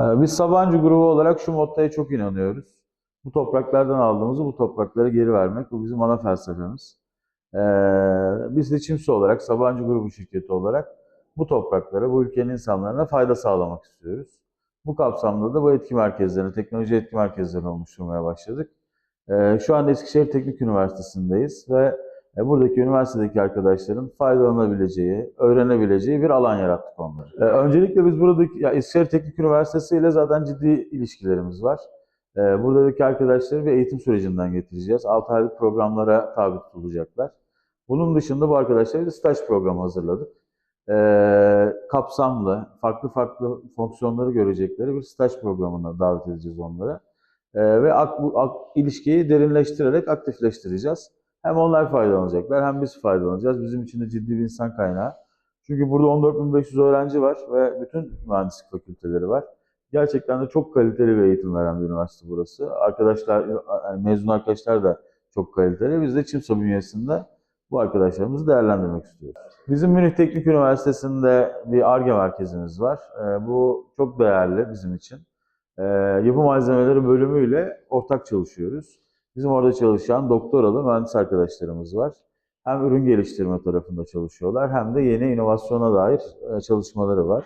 Ee, Biz Sabancı grubu olarak şu mottoya çok inanıyoruz. Bu topraklardan aldığımızı bu topraklara geri vermek. Bu bizim ana felsefemiz. Ee, Biz de Çimsi olarak, Sabancı grubu şirketi olarak bu topraklara, bu ülkenin insanlarına fayda sağlamak istiyoruz. Bu kapsamda da bu etki merkezlerini, teknoloji etki merkezlerini oluşturmaya başladık. Ee, Şu an Eskişehir Teknik Üniversitesi'ndeyiz ve buradaki üniversitedeki arkadaşların faydalanabileceği, öğrenebileceği bir alan yarattık onlara. E, Öncelikle biz buradaki, ya Eskişehir Teknik Üniversitesi ile zaten ciddi ilişkilerimiz var. E, Buradaki arkadaşları bir eğitim sürecinden getireceğiz. 6 aylık programlara tabi tutulacaklar. Bunun dışında bu arkadaşlara bir staj programı hazırladık. E, kapsamlı, farklı farklı fonksiyonları görecekleri bir staj programına davet edeceğiz onlara. E, ve ilişkiyi derinleştirerek aktifleştireceğiz. Hem onlar faydalanacaklar hem biz faydalanacağız. Bizim için de ciddi bir insan kaynağı. Çünkü burada 14.500 öğrenci var ve bütün mühendislik fakülteleri var. Gerçekten de çok kaliteli bir eğitim veren bir üniversite burası. Arkadaşlar, mezun arkadaşlar da çok kaliteli. Biz de Çimsa bünyesinde bu arkadaşlarımızı değerlendirmek istiyoruz. Bizim Münih Teknik Üniversitesi'nde bir ARGE merkezimiz var. Ee, Bu çok değerli bizim için. Ee, Yapı malzemeleri bölümüyle ortak çalışıyoruz. Bizim orada çalışan doktoralı mühendis arkadaşlarımız var. Hem ürün geliştirme tarafında çalışıyorlar hem de yeni inovasyona dair e, çalışmaları var.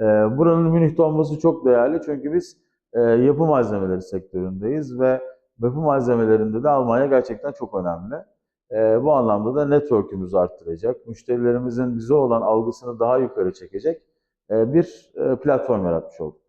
E, Buranın Münih'te olması çok değerli çünkü biz e, yapı malzemeleri sektöründeyiz ve yapı malzemelerinde de Almanya gerçekten çok önemli. Bu anlamda da network'ümüzü arttıracak, müşterilerimizin bize olan algısını daha yukarı çekecek bir platform yaratmış olduk.